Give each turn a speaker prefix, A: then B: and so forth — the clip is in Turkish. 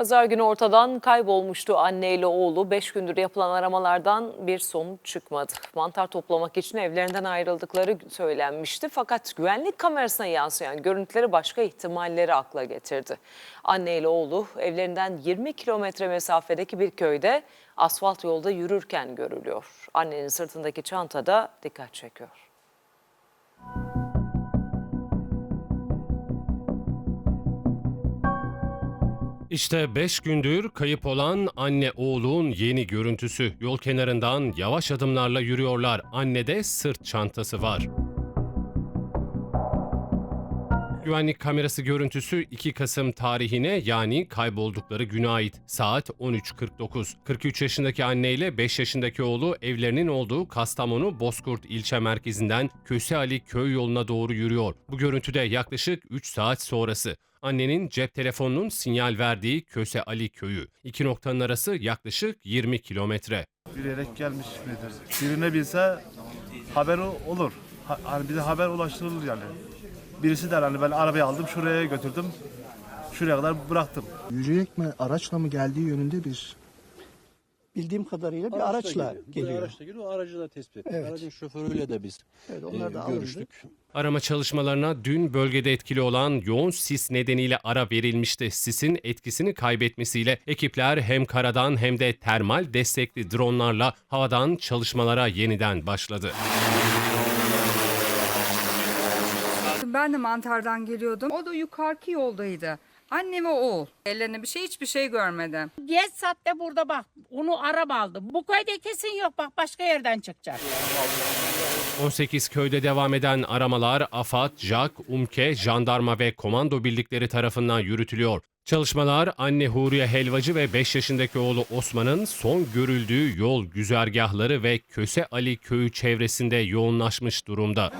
A: Pazar günü ortadan kaybolmuştu anne ile oğlu. Beş gündür yapılan aramalardan bir sonuç çıkmadı. Mantar toplamak için evlerinden ayrıldıkları söylenmişti. Fakat güvenlik kamerasına yansıyan görüntüleri başka ihtimalleri akla getirdi. Anne ile oğlu evlerinden 20 kilometre mesafedeki bir köyde asfalt yolda yürürken görülüyor. Annenin sırtındaki çanta da dikkat çekiyor.
B: İşte 5 gündür kayıp olan anne oğlun yeni görüntüsü. Yol kenarından yavaş adımlarla yürüyorlar. Annede sırt çantası var. Güvenlik kamerası görüntüsü 2 Kasım tarihine yani kayboldukları güne ait. Saat 13.49. 43 yaşındaki anne ile 5 yaşındaki oğlu evlerinin olduğu Kastamonu Bozkurt ilçe merkezinden Köse Ali köy yoluna doğru yürüyor. Bu görüntüde yaklaşık 3 saat sonrası. Annenin cep telefonunun sinyal verdiği Köse Ali köyü. İki noktanın arası yaklaşık 20 kilometre.
C: Yürüyerek gelmiş midir? Birine bilse haber olur. Ha, hani bize haber ulaştırılır yani. Birisi der hani ben arabayı aldım şuraya götürdüm. Şuraya kadar bıraktım.
D: Yürüyerek mi araçla mı geldiği yönünde bir
E: bildiğim kadarıyla bir
F: Araçla
E: araçla
F: geliyor.
E: geliyor.
F: Bir araçla geliyor. O aracı da tespit ettik.
E: Evet.
F: Aracın şoförüyle de biz
E: Evet,
F: e,
E: onlar da alındı.
F: görüştük.
B: Arama çalışmalarına dün bölgede etkili olan yoğun sis nedeniyle ara verilmişti. Sisin etkisini kaybetmesiyle ekipler hem karadan hem de termal destekli dronlarla havadan çalışmalara yeniden başladı.
G: Ben de mantardan geliyordum. O da yukarıki yoldaydı. Anne ve oğul. Ellerine bir şey hiçbir şey görmedim.
H: Geç saatte burada bak. Onu araba aldı. Bu köyde kesin yok bak başka yerden çıkacak.
B: 18 köyde devam eden aramalar AFAD, JAK, UMKE, jandarma ve komando birlikleri tarafından yürütülüyor. Çalışmalar anne Huriye Helvacı ve 5 yaşındaki oğlu Osman'ın son görüldüğü yol güzergahları ve Köse Ali köyü çevresinde yoğunlaşmış durumda.